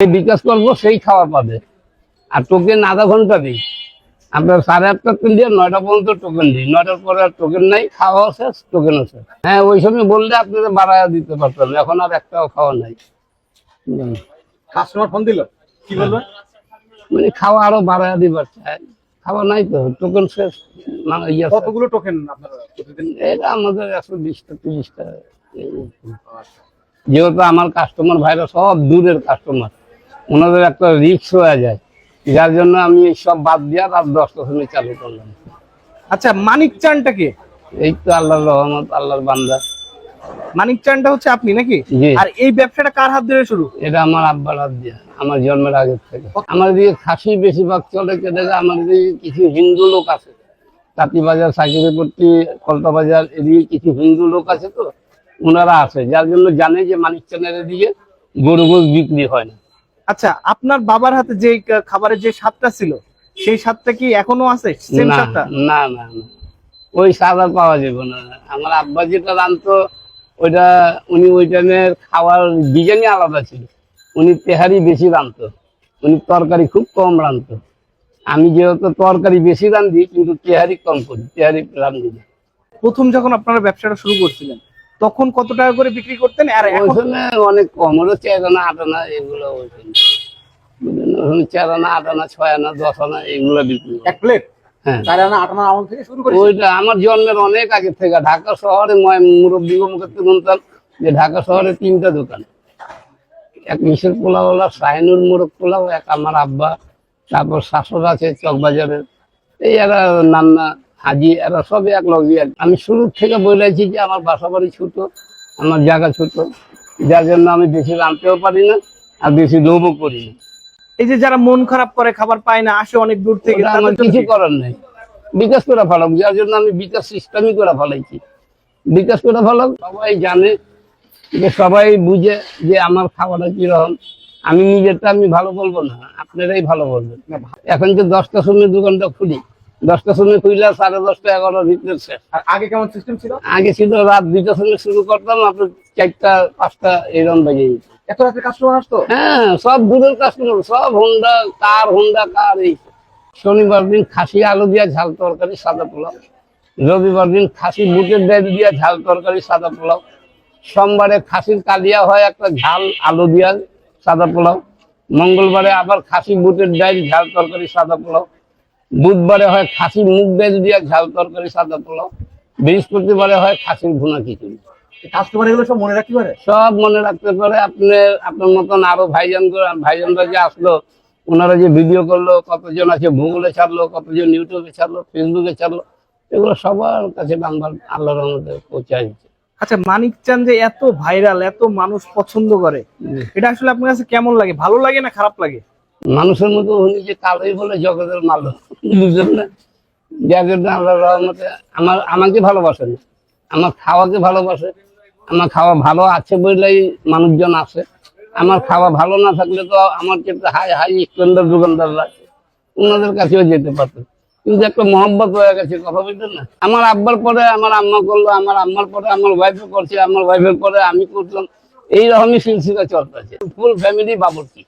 যে বিকাশ করব সেই খাওয়া পাবে। আর টোকেন আধা ঘণ্টা দিই। আপনার সাড়ে আটটা থেকে দিয়ে নয়টা পর্যন্ত টোকেন দিই। নয়টার পরে আর টোকেন নাই খাওয়াও শেষ টোকেনও শেষ হ্যাঁ ওই সময় বললে আপনাদের বাড়ায় দিতে পারতাম এখন আর একটাও খাওয়া নাই। কাস্টমার ফোন দিল? কি বলবে মানে খাওয়া আরও বাড়ায় দিবার চাই। খাওয়া নাই তো টোকেন শেষ। না ইয়ে কতগুলো টোকেন এটা আমাদের একশো বিশটা তিরিশটা। যেহেতু আমার কাস্টমার ভাইরা সব দূরের কাস্টমার ওনাদের একটা রিক্স হয়ে যায়। যার জন্য আমি সব বাদ দিয়ে রাত দশটার সময় চালু করলাম। আচ্ছা মানিক চানটা কে? এই তো আল্লাহর রহমত আল্লাহর বান্দা। মানিক চানটা হচ্ছে আপনি নাকি? আর এই ব্যবসাটা কার হাত ধরে শুরু? এটা আমার আব্বার হাত দিয়ে আমার জন্মের আগে থেকে। আমার দিকে খাসি বেশিরভাগ চলে কেটে আমার দিকে কিছু হিন্দু লোক আছে। তাঁতিবাজার সাকিরেপট্টি কলতা বাজার এদিকে কিছু হিন্দু লোক আছে তো ওনারা আছে। যার জন্য জানে যে মানিক চানের দিকে গরু গোস বিক্রি হয় না। আচ্ছা আপনার বাবার হাতে যে খাবারের যে স্বাদটা ছিল সেই স্বাদটা কি এখনও আছে? সেম না স্বাদটা? না না না। ওই স্বাদ আর পাওয়া যাবে না। আমার আব্বা যেটা রানতো ওইটা উনি ওই টাইমের খাওয়ার ডিজাইনই আলাদা ছিল। উনি তেহারি বেশি রানতো উনি তরকারি খুব কম রানতো আমি যেহেতু তরকারি বেশি রান্ধি কিন্তু তেহারি কম করি তেহারি রান্ধি না। প্রথম যখন আপনারা ব্যবসাটা শুরু করছিলেন তখন কত টাকা করে বিক্রি করতেন? আর এখন অনেক কম হলো চার আনা আট আনা এগুলো চার আনা আট আনা ছয় আনা দশ আনা এগুলো বিক্রি এক প্লেট? হ্যাঁ। আমার জন্মের অনেক আগে থেকে। ঢাকা শহরে মুরব্বী শুনতাম যে ঢাকা শহরে তিনটা দোকান। এক মিশের পোলাওয়ালা সাইনুর মোরগ পোলাও এক আমার আব্বা তারপর শাশুর আছে চকবাজারের। এই এরা নান্না হাজি এরা সবই এক লগে আমি শুরু থেকে বলেছি যে আমার বাসা বাড়ি ছোট আমার জায়গা ছোট। যার জন্য আমি বেশি রাঁধতেও পারি না আর বেশি লোভও করি না। এই যে যারা মন খারাপ করে খাবার পায় না আসে অনেক দূর থেকে আমার কিছু? করার নেই। বিকাশ করে ফেলাম যার জন্য আমি বিকাশ সিস্টেমই করে ফেলাইছি বিকাশ করে ফেলাম সবাই জানে যে সবাই বুঝে যে আমার খাওয়াটা কীরকম। আমি নিজেরটা আমি ভালো বলব না আপনারাই ভালো বলবেন। এখন যে দশটার সময় দোকানটা খুলি দশটার সময় খুললে সাড়ে দশটা এগারোটার ভিতরে শেষ। আগে কেমন সিস্টেম ছিল? আগে ছিল রাত দুইটার সময় শুরু করতাম আপনার চারটা পাঁচটা এরকম বেজে যেত। এত রাতে কাস্টমার আসতো? হ্যাঁ সব দূরের কাস্টমার সব হোন্ডা কার হোন্ডা কার এই। শনিবার দিন খাসি আলু দিয়া ঝাল তরকারি সাদা পোলাও। রবিবার দিন খাসি বুটের ডাল দিয়া ঝাল তরকারি সাদা পোলাও। সোমবারে খাসির কালিয়া হয় একটা ঝাল আলু দিয়া সাদা পোলাও। মঙ্গলবারে আবার খাসি বুটের ডাল ঝাল তরকারি সাদা পোলাও। বুধবারে হয় খাসি মুগ ডাল দিয়া ঝাল তরকারি সাদা পোলাও বৃহস্পতিবারে হয় খাসির ভুনা খিচুড়ি। কাস্টমার এগুলো সব মনে রাখতে পারে? সব মনে রাখতে পারে। আপনি আপনার মতন আরও ভাইজান ভাইজানরা যে আসলো ওনারা যে ভিডিও করল কতজন আছে ভূগোলে ছাড়লো কতজন ইউটিউবে ছাড়লো ফেসবুকে ছাড়লো এগুলো সবার কাছে বাংলার আল্লাহর রহমতে পৌঁছায় দিচ্ছে আচ্ছা মানিক চান যে এত ভাইরাল এত মানুষ পছন্দ করে এটা আসলে আপনার কাছে কেমন লাগে? ভালো লাগে না খারাপ লাগে? মানুষের মতো উনি যে কালোই বলে জগতের মালো না। আমার, আমাকে ভালোবাসে না। আমার খাওয়াকে ভালোবাসে। আমার খাওয়া ভালো আছে বলেই মানুষজন আসে। আমার খাওয়া ভালো না থাকলে তো আমার ক্ষেত্রে হাই হাই স্ট্যান্ডার্ড দোকানদাররা আছে ওনাদের কাছেও যেতে পারতো কিন্তু একটা মহব্বত হয়ে গেছে, কথা বলতেন না? আমার আব্বার পরে আমার আম্মা করল, আমার আম্মার পরে আমার ওয়াইফে করছে, আমার ওয়াইফের পরে আমি করলাম। এইরকমই সিলসিলা চলতেছে। Full family বাবরচি।